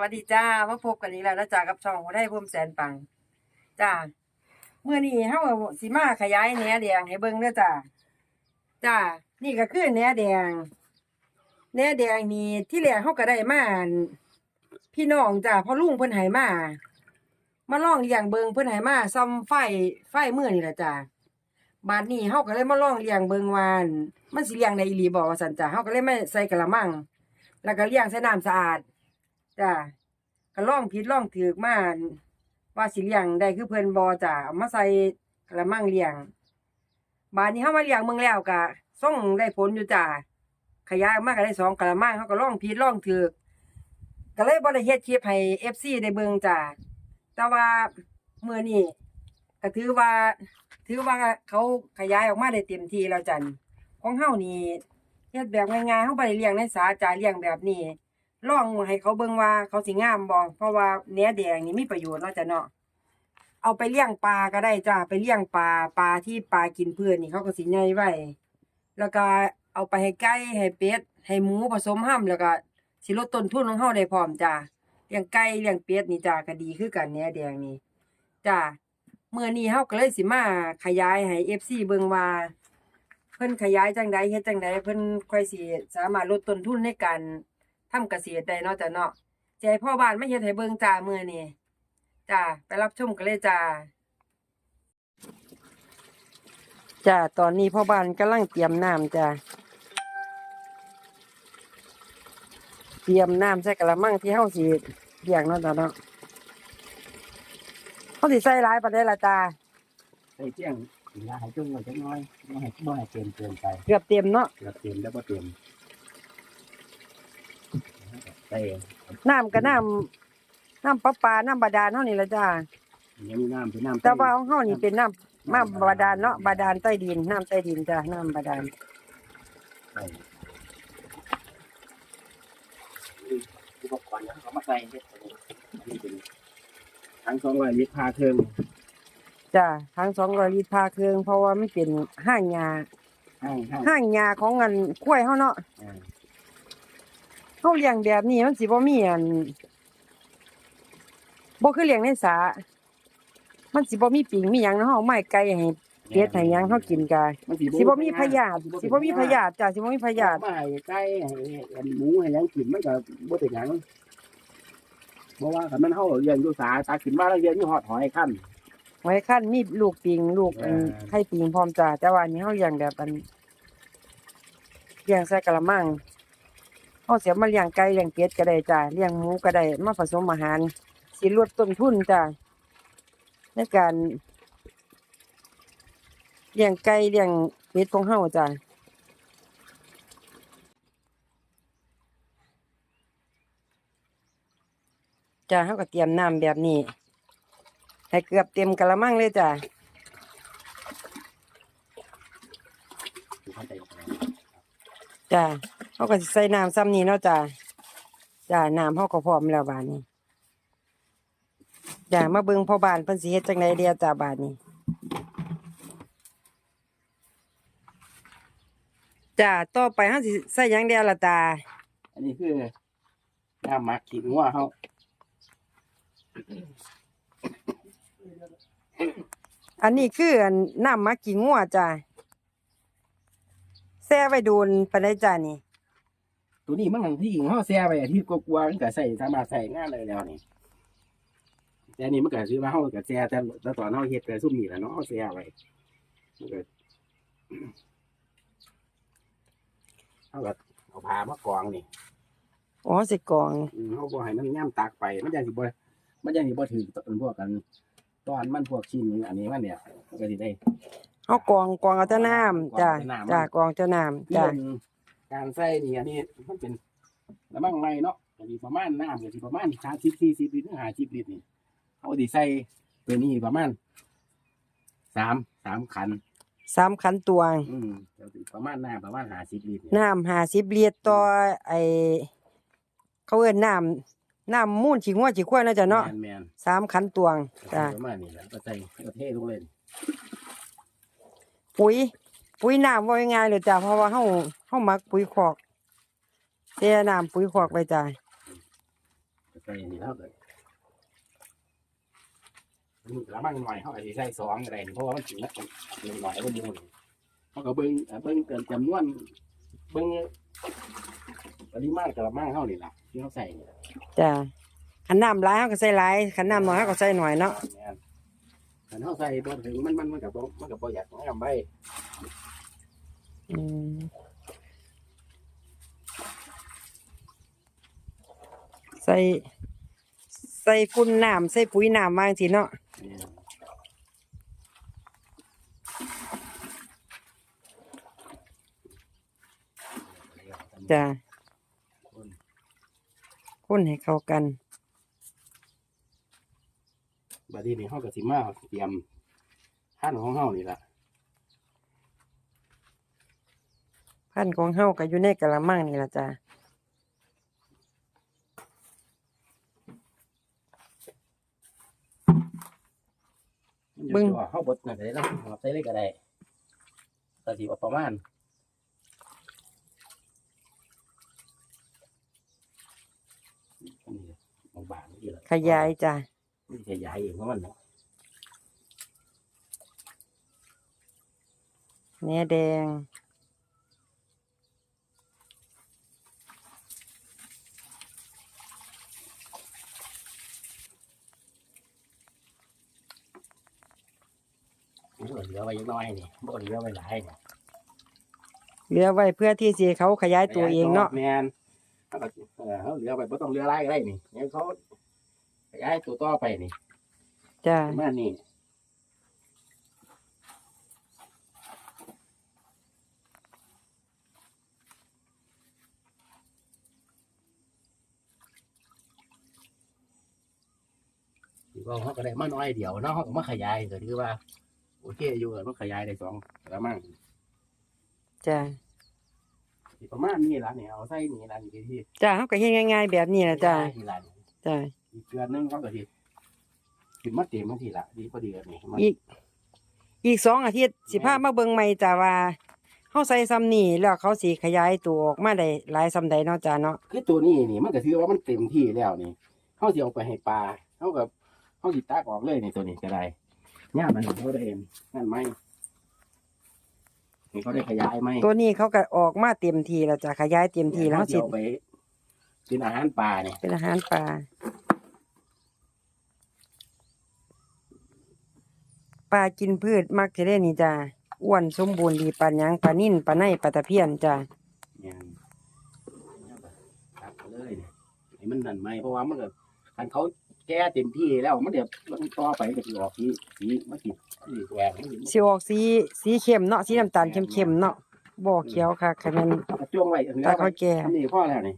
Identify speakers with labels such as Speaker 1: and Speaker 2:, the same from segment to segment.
Speaker 1: วัสดีจ้ามาพบกันอีกแล้วนะจ้ากับช่องหัวได้พุ่มแสนปังจ้าเมื่อนี้เฮาสิมาขยายแหนแดงให้เบิ่งเด้อจ้าจ้านี่ก็คือแหนแดงแหนแดงนี่ที่แรกเฮาก็ได้มาพี่น้องจ้าพ่อลุงเพิ่นให้มามาลองเลี้ยงเบิงเพิ่นให้มาซ่อมไฟไฟเมื่อนี่แหละจ้าบาดนี้เฮาก็เลยมาลองเลี้ยงเบิงวานมันสิเลี้ยงได้อีหลีบ่ว่าซั่นจ้าเฮาก็เลยไมาใส่กระมัง แล้วก็เลี้ยงใส่น้ำสะอาด จ้าก็ล่องผิดล่องถือมาว่าสิเลี้ยงได้คือเพิ่นบ่จ้าเอามาใส่กระมังเลี้ยง บาดนี้เฮามาเลี้ยงเมืองแล้วก็ส่งได้ผลอยู่จ้าขยายมาก็ได้สองกระมังเฮาก็ล่องผิดล่องถือก็เลยบ่ได้เฮ็ดคลิปให้ FC ได้เบิ่งจ้าแต่ว่าเมื้อนี้ก็ถือว่า ถือว่าเขาขยายออกมาได้เต็มที่แล้วจ้ะนี่ของเฮานี่เฮ็ดแบบง่ายๆเฮาได้เลี้ยงในสาจ้าเลี้ยงแบบนี้ ลองให้เขาเบิ่งว่าเขาสิงามบ่เพราะว่าเนื้อแดงนี่มีประโยชน์เนาะจ้ะเนาะเอาไปเลี้ยงปลาก็ได้จ้าไปเลี้ยงปลาปลาที่ปลากินเพื่อนนี่เขาก็สิใหญ่ไว้แล้วก็เอาไปให้ไก่ให้เป็ดให้หมูผสมห้ํแล้วก็สิลดต้นทุนของเฮาได้พร้อมจ้าเลี้ยงไก่เลี้ยงเป็ดนี่จ้าก็ดีคือกันเนื้อแดงนี่จ้าเมื้อนี้เฮาก็เลยสิมาขยายให้ FC เบิ่งว่าเพิ่นขยายจังใดเฮ็ดจังใดเพิ่นค่อยสิสามารถลดต้นทุนในการ ทำเกษตรได้เนาะจ้ะเนาะใจพ่อบ้านไม่เฮ็ดให้เบิ่งจ้ามื้อนี้จ้าไปรับชมกันเลยจ้าจ้าตอนนี้พ่อบ้านกำลังเตรียมน้ำจ้าเตรียมน้ำใส่กระมังที่เฮาสิเลี้ยงเนาะจ้ะเนาะเฮาสิใส่หลายปานใดล่ะจ้า
Speaker 2: ใส่เที่ยงถึงลาให้จุ่มไว้จักหน้อยบ่ให้บ่ให้เต็มเกินไป
Speaker 1: เกือบเต็มเนาะ
Speaker 2: เกือบเต็มแล้วบ่เต็ม ใส่
Speaker 1: น้ำก็น้ำน้ำประปาน้ำบาดาลเฮานี่ล่ะจ้า
Speaker 2: ยังมีน้ำเป็นน้ำ
Speaker 1: แต่ว่าของเฮานี่เป็นน้ำน้ำบาดาลเนาะบาดาลใต้ดิน น้ำใต้ดินจ้าน้ำบาดาล
Speaker 2: ใส่อุปกรณ์เขามาใส่เฮ็ดอันนี้เป็นทั้งสองร้อยลิตรพาเครื่อง
Speaker 1: จ้าทั้งสองร้อยลิตรพาเครื่องเพราะว่ามันเป็นห้างยา
Speaker 2: ห้างห้าง
Speaker 1: ห้างยาของอันกล้วยเฮาเนาะ
Speaker 2: อ่า
Speaker 1: เฮาเลี้ยงแบบนี้มันสิบ่มีอันบ่คือเลี้ยงในสามันสิบ่มีปิงมีหยังเนาะเฮาเอาไม้ไก่ให้เป็ดให้หยังเฮากินกาย
Speaker 2: มัน
Speaker 1: สิบ่มีพยาธิสิบ่มีพยาธิจ้าสิบ่มีพยาธิ
Speaker 2: มาให้ไก่ให้อันหมูให้หยังกินมันก็บ่เป็นหยังเพราะว่าคันมันเฮาเลี้ยงอยู่สาตาขึ้นมาแล้วเลี้ยงอยู่ฮอดหอยคั่น
Speaker 1: ไว้คั่นมีลูกปิงลูกอัน
Speaker 2: อ่า
Speaker 1: ไข่ปิงพร้อมจ้าแต่ว่าอันนี้เฮาเลี้ยงแบบอันเลี้ยงใส่กะละมัง เฮาเสิเอามาเลี้ยงไก่เลี้ยงเป็ดก็ได้จ้าเลี้ยงหมูก็ได้มาผสมอาหาร สิลดต้นทุนจ้าในการเลี้ยงไก่เลี้ยงเป็ดของเฮาจ้าจ้าเฮาก็เตรียมน้ำแบบนี้ ให้เกือบเต็มกะละมังเลยจ้า
Speaker 2: จ้า
Speaker 1: เฮาก็สิใส่น้ำซ้ำนี้เนาะจ้าจ้าน้ำเฮาก็พร้อมแล้วบาดนี้จ้ามาเบิ่งพ่อบ้านเพิ่นสิเฮ็ดจังไดเดียจ้าบาดนี้จ้าต่อไปเฮาสิใส่หยังเดียวล่ะตา
Speaker 2: อันนี้คือน้ำหมักขี้งัวเขา
Speaker 1: อันนี้คืออันน้ำหมักขี้งัวจ้าแช่ไว้โดนปานใดจ้านี่
Speaker 2: ตัวนี้มันที่เขาแช่ไปอาที่กลัวๆมันก็ใส่สามารถใส่งานเลยแล้วนี่แต่อันนี้มันก็ซื้อมาเขาก็แช่แต่แต่ตอนเขาเฮ็ดแต่ซุ่มนี่แหละเนาะเขาแช่ไว้มันก็เขาก็เอาผ้ามากองนี่
Speaker 1: อ๋อสิกรอง
Speaker 2: อืมเขาบ่ให้มันย่ำตากไป มันจะสิบ่มันจะสิบ่ถือต้นพวกกัน ตอนมันพวกชิ้นอันนี้มันเนี่ยมันก็สิได้
Speaker 1: เฮากรองกรองเอาแต่น้ำจ้าก
Speaker 2: รองแต่น้ำ
Speaker 1: จ้ากรองแต่น้ำจ้า
Speaker 2: เรื่อง การใส่นี่อันนี้มันเป็นน้ำมันไม่เนาะก็สิประมาณน้ำก็สิประมาณ30 40ลิตรถึง50ลิตรนี่เขาสิใส่ตัวนี้ประมาณสามสามขัน
Speaker 1: สามขันตวง
Speaker 2: อืมก็สิประมาณน้ำประมาณ50ลิตรนี่
Speaker 1: น้ำห้าสิบลิตรต่อไอเขาเอิ้นน้ำน้ำมูลขี้งัวขี้ควายเนาะจ้ะเนาะ
Speaker 2: แม่น
Speaker 1: สามขันตวง
Speaker 2: ๆ
Speaker 1: จ้ะ
Speaker 2: ประมาณนี้แหละก็ใส่ก็เทลงเลย
Speaker 1: ปุ๋ย ปุ๋ยน้ำว่าง่ายๆเลยจ้ะเพราะว่าเฮาเฮามักปุ๋ยคอกเสียน้ำปุ๋ยคอกไปจ้ะ
Speaker 2: ใส่นี่เท่ากันนี่ละมั่งหน่อยเขาอาจจะใส่สองอะไรนี่เพราะว่ามันถึงนักหนึ่งหน่อยก็มูลเขาก็เบิ้งเอ่อเบิ้งเกินจำนวนเบิ้งปริมาณกระมังเขานี่ล่ะที่เขาใส่นี่
Speaker 1: จ้ะขันน้ำหลายเขาก็ใส่หลายขันน้ำน้อยเขาก็ใส่หน่อยเนาะ
Speaker 2: แม่นแต่เขาใส่บ่ถึงมันมันมันกับมันกับประหยัดของใบ
Speaker 1: อืมใส่ใส่ฝุ่นน้ำใส่ปุ๋ยน้ำมางสิเนาะจ้ะ
Speaker 2: คน
Speaker 1: คนให้เข้ากัน
Speaker 2: บัดนี้นี่เขาก็สิมาเตรียมท่านของเขานี่ล่ะ
Speaker 1: พันธุ์ของเฮาก็อยู่ในกะละมังนี่ล่ะจ้ะ
Speaker 2: เบิ่งเขาบดนั่นได้แล้วใส่เลยก็ได้ก็สิว่าประมาณอันนี้บางบางนี่แหละ
Speaker 1: ขยายจ้ะ
Speaker 2: นี่ขยายเองเพราะมันเนาะ
Speaker 1: แหนแดง
Speaker 2: ก็เหลือไว้ยังน้อยนี่บ่เหลือไว้หลายนี่
Speaker 1: เหลือไว้เพื่อที่สิเขาขยายตัวเองเนาะ
Speaker 2: แมนเขาก็เออเขาเหลือไว้บ่ต้องเหลือหลายก็ได้นี่งั้นเขาขยายตัวต่อไปนี่
Speaker 1: จ้ะ
Speaker 2: ประมาณนี้ถือว่าเขาก็ได้มาน้อยเดียวเนาะเขาก็มาขยายก็ถือว่า โอเคอยู่กันมันขยายได้สองกระมัง
Speaker 1: จ้ะ
Speaker 2: สิประมาณนี้ละเนี่ยเอาใส่นี่ละนี่ที่
Speaker 1: จ้ะเฮาก็เฮ็ดง่าย ๆ แบบนี้ล่ะจ้ะ
Speaker 2: ที่ละนี่
Speaker 1: จ้ะ
Speaker 2: อีกเดือนหนึงเขาก็สิขึ้นมาเต็มมาทีละดีพอดีกันนี่มัน
Speaker 1: อีกอีกสองอาทิตย์สิพามาเบิ่งใหม่จ้ะว่าเฮาใส่ซ้ำนี่แล้วเขาสิขยายตัวออกมาได้หลายซ้ำใดเนาะจ้ะเนาะ
Speaker 2: คือตัวนี้นี่มันก็ถือว่ามันเต็มที่แล้วนี่เขาสิเอาไปให้ปลาเขากับเขาสิตักออกเลยนี่ตัวนี้ก็ได้ ย่ามมันเขาได้เองนั่นไหมนี่เขาได้ขยายไหม
Speaker 1: ตัวนี้เขาก็ออกมาเต็มที่แล้วจ้ะขยายเต็มที่แล้ว
Speaker 2: เขา
Speaker 1: เขา
Speaker 2: สิ
Speaker 1: สิ
Speaker 2: เอาไปเป็นอาหารปลาเนี่ย
Speaker 1: เป็นอาหารปลาปลากินพืชมักจะได้นี่จ้ะอ้วนสมบูรณ์ดีปานหยังปลานิ่นปลาในปลาตะเพียนจ้ะ
Speaker 2: เนี่ยตักไปเลยเนี่ยให้มันนั่นไหมเพราะว่ามันก็คันเขา แก้เต็มที่แล้วมันเดี๋ยวมันต่อไปก็สิออกสีสีมันสิสีแหวกมันสิ
Speaker 1: สิออกสีสีเข้มเนาะสีน้ำตาลเข้มๆเนาะบ่เขียวค่ะคันแม่น
Speaker 2: เอากระจ้วงไว้อันนี้
Speaker 1: ตาเขาแก่
Speaker 2: อันนี้พ่อแล้วนี่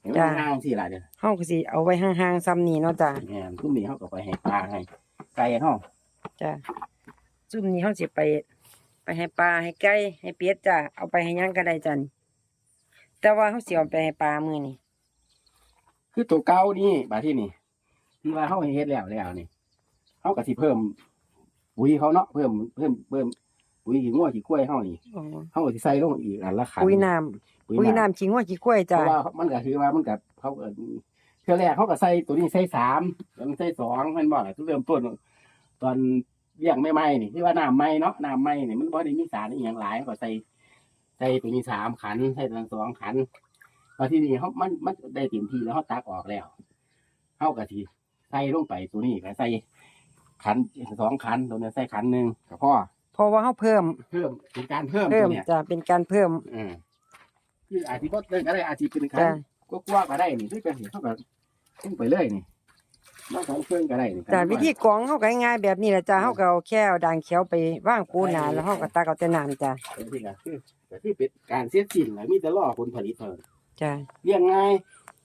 Speaker 2: เห็นไหม
Speaker 1: จ้ะ
Speaker 2: ห่างสิล่ะเนี่ย
Speaker 1: เฮาก็สิเอาไว้ห่างๆซ้ำนี่เนาะจ้ะ
Speaker 2: แม่นตุ้มนี้เขาก็ไปให้ปลาให้ไก่เขา
Speaker 1: จ้ะซุ่มนี้เฮาสิไป ไปให้ปลาให้ไก่ให้เป็ดจ้ะเอาไปให้หยังก็ได้จ้ะนี่แต่ว่าเฮาสิเอาไปให้ปลามื้อนี้
Speaker 2: คือตัวเก่านี่บาที่นี่ ที่ว่าเขาให้เฮ็ดแล้วแล้วนี่เขาก็สิเพิ่มปุ๋ยเขาเนาะเพิ่มเพิ่มเพิ่มปุ๋ยขี้งัวขี้กล้วยเขานี่
Speaker 1: อ๋อ
Speaker 2: เขาก็สิใส่ลงอีกอันละขัน
Speaker 1: ปุ๋ยน้ำปุ๋ยน้ำขี้งัวขี้ควาย
Speaker 2: เพ
Speaker 1: จ้ะ
Speaker 2: ราะว่ามันก็คือว่ามันกับเขาก็เทื่อแรกเขาก็ใส่ตัวนี้ใส่สามแล้วมันใส่สองมันบอกทุกเริ่มต้น ตอนเลี้ยงไม่ไหม้นี่ที่ว่าน้ำไหม้เนาะน้ำไหม้นี่มันบ่ได้มีสารอหย่างหลายเขาก็ใส่ใส่ตัวนี้สามขันใส่ตัวนั้นสองขันมาที่นี่เขามันมันได้เต็มที่แล้วเขาตักออกแล้วเขาก็ที ใส่ลงไปตัวนี้ก็ใส่ขันสองขันตัวนี้ใส่ขันหนึ่งก็พอ
Speaker 1: เพราะว่าเฮาเพิ่ม
Speaker 2: เพิ่มเป็นการเพิ่ม
Speaker 1: เพิ่
Speaker 2: ตั
Speaker 1: ม
Speaker 2: วเนี้ย
Speaker 1: จ้ะเป็นการเพิ่ม
Speaker 2: อืมคืออาจจะบ่เดินก็ได้อาจจะเป็นขัน
Speaker 1: จ้ะ
Speaker 2: ก็กว่าก็ได้นี่คือกันเห็นเขาก็ขึ้นไปเลยนี่น้องของเครื่องก็ได้นี่
Speaker 1: จ้ะวิธีกรองเฮาก็ง่ายๆแบบนี้แหละจ้ะเฮาก็เอาแค่เอาด่างเขียวไปวางปูหนาแล้วเฮาก็ตักเอาแต่น้ำจ้ะ
Speaker 2: เป็นที่ก็คือก็คือเป็นการเสียสิ้นแล้วมีแต่รอผลผลิตเท่านั้น
Speaker 1: จ้ะ
Speaker 2: เลี้ยงง่าย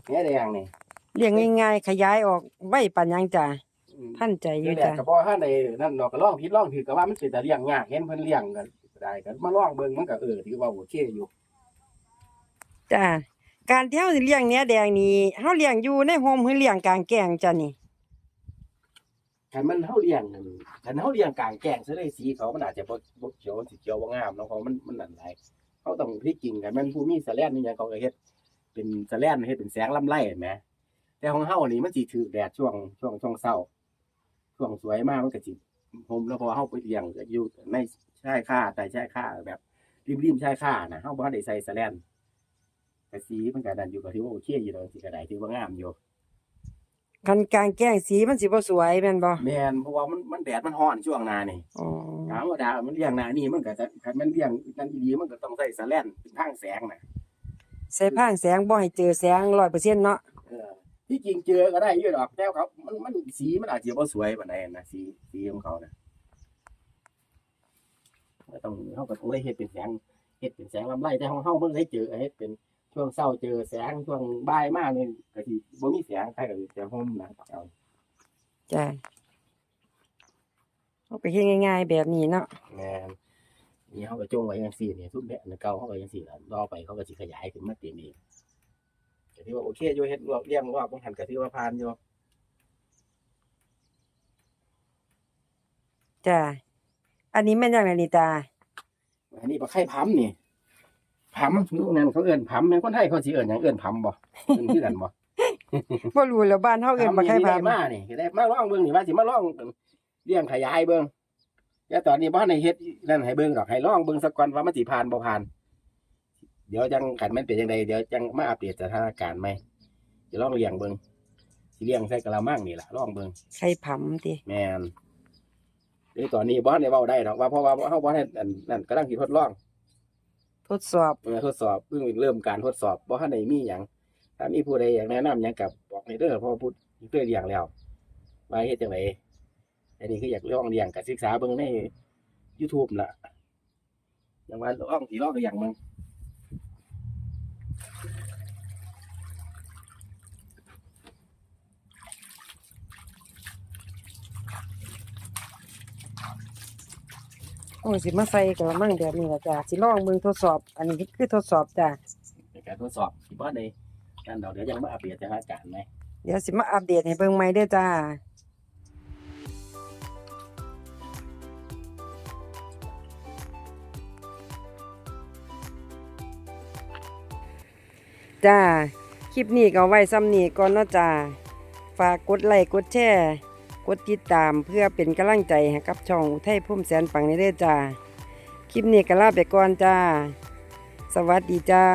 Speaker 2: แง่แดงนี่
Speaker 1: เลี้ยงง่ายๆ ขยายออกไว้ปานหยังจ้ะ
Speaker 2: อืม
Speaker 1: ท่านใจอ
Speaker 2: เลี้ย
Speaker 1: ยู่
Speaker 2: งแดง
Speaker 1: จ้ะ
Speaker 2: ก็บ่ถ้าในนั่นดอกก็ลองผิดลองถือก็ว่ามันเป็นแต่เลี้ยงยากเห็นเพิ่นเลี้ยงกันได้กันมาลองเบิ่งมันก็เออถือว่าโอเคอยู่
Speaker 1: จ้ะการที่เฮาสิเลี้ยงเนื้อแดงนี่เฮาเลี้ยงอยู่ในโฮมหรือเลี้ยงกลางแจ้งจ้ะนี่
Speaker 2: คันมันเฮาเลี้ยงนั่นคันเฮาเลี้ยงกลางแจ้งซะเลยสีเขามันอาจจะบ่บ่เขียวสิเขียวบ่งามเนาะเพราะมันมันนั่นหลายเขาต้องพลิกกิ่งกันมันผู้มีแสแลนนี่หยังเขาก็เฮ็ดเป็นแสแลนเฮ็ดเป็นแสงลำไรเห็นไหม แต่ของเฮานี่มันสิถือแดดช่วงช่วงช่วงเช้าช่วงสวยมากมันก็สิผมแล้วพอเฮาไปเลี้ยงอยู่ในชายค่าแต่ชายค่าแบบริมๆชายค่านะเฮาบ่ได้ใส่แสแลนแต่สีมันก็ดันอยู่ก็ถือว่าโอเคอยู่แล้วสิก็ได้ถือว่างามอยู่
Speaker 1: คันกลางแก้งสีมันสิบ่สวยแม่นบ่
Speaker 2: แม่นเพราะว่ามันมันแดดมันร้อนช่วงหน้านี่
Speaker 1: อ๋อ
Speaker 2: ธรรมดามันเลี้ยงหน้านี่มันก็จะคันมันเลี้ยงนั่นดีๆมันก็ต้องใส่แสแลนเป็นทางแสงน่ะ
Speaker 1: ใส่พางแสงบ่ให้เจอแสง100%เนาะ
Speaker 2: เออ ที่จริงเจอก็ได้อยู่ดอกแต่เขามันมันสีมันอาจจะบ่สวยปานใดนะสีสีของเขานะก็ต้องเขาก็ต้องได้เฮ็ดเป็นแสงเฮ็ดเป็นแสงลำไรแต่ของเฮาเพิ่งได้เจอเฮ็ดเป็นช่วงเช้าเจอแสงช่วงบ่ายมานี่ก็สิบ่มีแสงใครก็สิจะห่มนะเอา
Speaker 1: จ้ะเอาไปเฮ็ดง่าย ๆ แบบนี้เนาะ
Speaker 2: แม่นนี่เขาก็จงไว้จังซี่นี่ทุกแบบอันเก่าเขาก็จังซี่ล่ะรอไปเขาก็สิขยายขึ้นมาเต็มอีก ก็ถือว่าโอเคอยู่เฮ็ดรวบเรียงรอบบ่หันก็ถือว่าผ่านอยู่
Speaker 1: จ้ะอันนี้แม่นจังไดนี่ตา
Speaker 2: อันนี้ปลาไข่พัมนี่พัมลูกนั้นเขาเอิ้นพัมแม่นคนไทยเขาสิเอิ้นหยังเอิ้นพัมบ่เอิ้นคือกันบ่
Speaker 1: บ่รู้แล้วบ้านเฮาเอิ้นบ่ใครพา
Speaker 2: พัมนี่ได้มานี่ก็ได้มาลองเบิ่งนี่ว่าสิมาลองเลี้ยงขยายเบิ่งแต่ตอนนี้บ่ทันได้เฮ็ดนั่นให้เบิ่งดอกให้ลองเบิ่งสักก่อนว่ามันสิผ่านบ่ผ่านเดี๋ยวจังคันมันเป็นจังไดเดี๋ยวจังมาอัปเดตสถานการณ์ใหม่สิลองเลี้ยงเบิ่งสิเลี้ยงใส่กะละมังนี่ล่ะลองเบิ่ง
Speaker 1: ไข่ผํติ
Speaker 2: แม่นเดี๋ยวตอนนี้บ่ทันได้เว้าได้ดอกว่าเพราะว่าเฮาบ่ทันอันนั่นกำลังสิทดลอง
Speaker 1: ทดสอบ
Speaker 2: เมื่อทดสอบเพิ่งเริ่มการทดสอบบ่ทันได้มีหยังถ้ามีผู้ใดอยากแนะนำหยังกับบอกให้เด้อเพราะว่าผู้เคยเลี้ยงแล้วว่าเฮ็ดจังไดอันนี้คืออยากลองเลี้ยงก็ศึกษาเบิ่งใน YouTube ล่ะอย่างว่าลองสิลองเลี้ยงมึง
Speaker 1: โอ้ยสิมาใส่กระมังแบบนี้ล่ะจ้ะสิลองเบิ่งทดสอบ อันนี้คือทดสอบจ้ะ
Speaker 2: ในการทดสอบสิบ่ได้นั่นดอกเดี๋ยวยังมาอัปเดตสถานการณ์ไหม
Speaker 1: เดี๋ยวสิมาอัปเดตให้เบิ่งใหม่เด้อจ้าจ้า คลิปนี้ก็เอาไว้ซ้ำนี้ก่อนเนาะจ้า ฝากกดไลค์กดแชร์ กดติดตามเพื่อเป็นกำลังใจให้กับช่องอุทัยพุ่มแสนปังนี้เด้อจ้า คลิปนี้ก็ลาไปก่อนจ้า สวัสดีจ้า